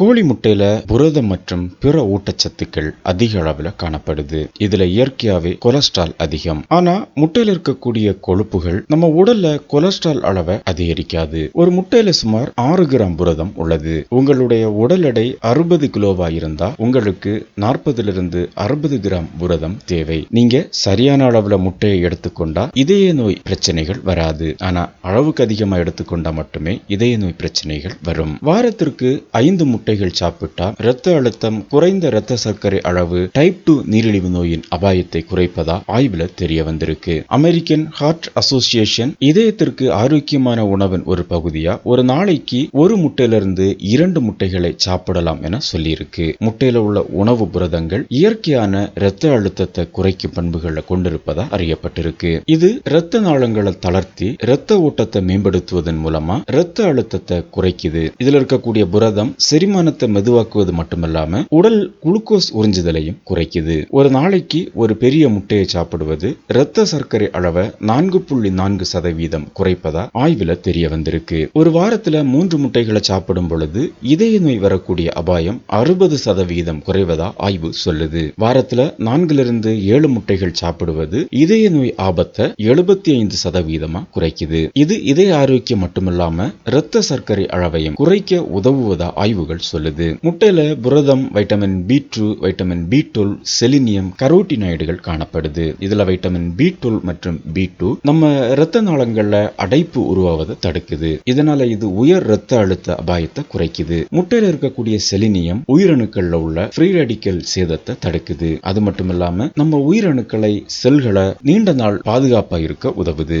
கோழி முட்டையில புரதம் மற்றும் பிற ஊட்டச்சத்துக்கள் அதிக அளவில் காணப்படுது. இதுல இயற்கையாவே கொலஸ்ட்ரால் அதிகம். ஆனா முட்டையில இருக்கக்கூடிய கொழுப்புகள் நம்ம உடல்ல கொலஸ்ட்ரால் அளவை அதிகரிக்காது. ஒரு முட்டையில சுமார் ஆறு கிராம் புரதம் உள்ளது. உங்களுடைய உடல் எடை அறுபது கிலோவா இருந்தா உங்களுக்கு நாற்பதுல இருந்து அறுபது கிராம் புரதம் தேவை. நீங்க சரியான அளவுல முட்டையை எடுத்துக்கொண்டா இதய நோய் பிரச்சனைகள் வராது. ஆனா அளவுக்கு அதிகமா எடுத்துக்கொண்டா மட்டுமே இதய நோய் பிரச்சனைகள் வரும். வாரத்திற்கு ஐந்து முட்டைகள் சாப்பிட்டா இரத்த அழுத்தம் குறைந்த இரத்த சர்க்கரை அளவு டைப் டூ நீரிழிவு நோயின் அபாயத்தை குறைப்பதா ஆய்வுல தெரிய வந்திருக்கு. அமெரிக்கன் ஹார்ட் அசோசியேஷன் இதயத்திற்கு ஆரோக்கியமான உணவின் ஒரு பகுதியா ஒரு நாளைக்கு ஒரு முட்டையிலிருந்து இரண்டு முட்டைகளை சாப்பிடலாம் என சொல்லியிருக்கு. முட்டையில உள்ள உணவு புரதங்கள் இயற்கையான இரத்த அழுத்தத்தை குறைக்கும் பண்புகளை கொண்டிருப்பதா அறியப்பட்டிருக்கு. இது இரத்த நாளங்களை தளர்த்தி இரத்த ஓட்டத்தை மேம்படுத்துவதன் மூலமா இரத்த அழுத்தத்தை குறைக்குது. இதுல இருக்கக்கூடிய புரதம் செரிமானத்தை மெதுவாக்குவது மட்டுமல்லாம உடல் குளுக்கோஸ் உறிஞ்சுதலையும் குறைக்குது. ஒரு நாளைக்கு ஒரு பெரிய முட்டையை சாப்பிடுவது இரத்த சர்க்கரை அளவை நான்கு புள்ளி நான்கு சதவீதம் குறைப்பதா ஆய்வுல தெரிய வந்திருக்கு. ஒரு வாரத்துல மூன்று முட்டைகளை சாப்பிடும் பொழுது இதய நோய் வரக்கூடிய அபாயம் அறுபது சதவீதம் குறைவதா ஆய்வு சொல்லுது. வாரத்துல நான்கிலிருந்து ஏழு முட்டைகள் சாப்பிடுவது இதய நோய் ஆபத்தை எழுபத்தி ஐந்து சதவீதமா குறைக்குது. இது இதய ஆரோக்கியம் மட்டுமில்லாம இரத்த சர்க்கரை அளவையும் குறைக்க உதவுவதா ஆய்வுகள் சொல்லுது. முட்டையில புரதம் vitamin B two vitamin B twelve selenium கரோட்டினாய்டுகள் காணப்படுது. இதுல வைட்டமின் பி டுவெல் மற்றும் பி டூ நம்ம இரத்த நாளங்கள்ல அடைப்பு உருவாவதை தடுக்குது. இதனால இது உயர் இரத்த அழுத்த அபாயத்தை குறைக்குது. முட்டையில இருக்கக்கூடிய செலினியம் உயிரணுக்கள்ல உள்ள ஃப்ரீ ரடிக்கல் சேதத்தை தடுக்குது. அது மட்டும் இல்லாம நம்ம உயிரணுக்களை செல்களை நீண்ட நாள் பாதுகாப்பா இருக்க உதவுது.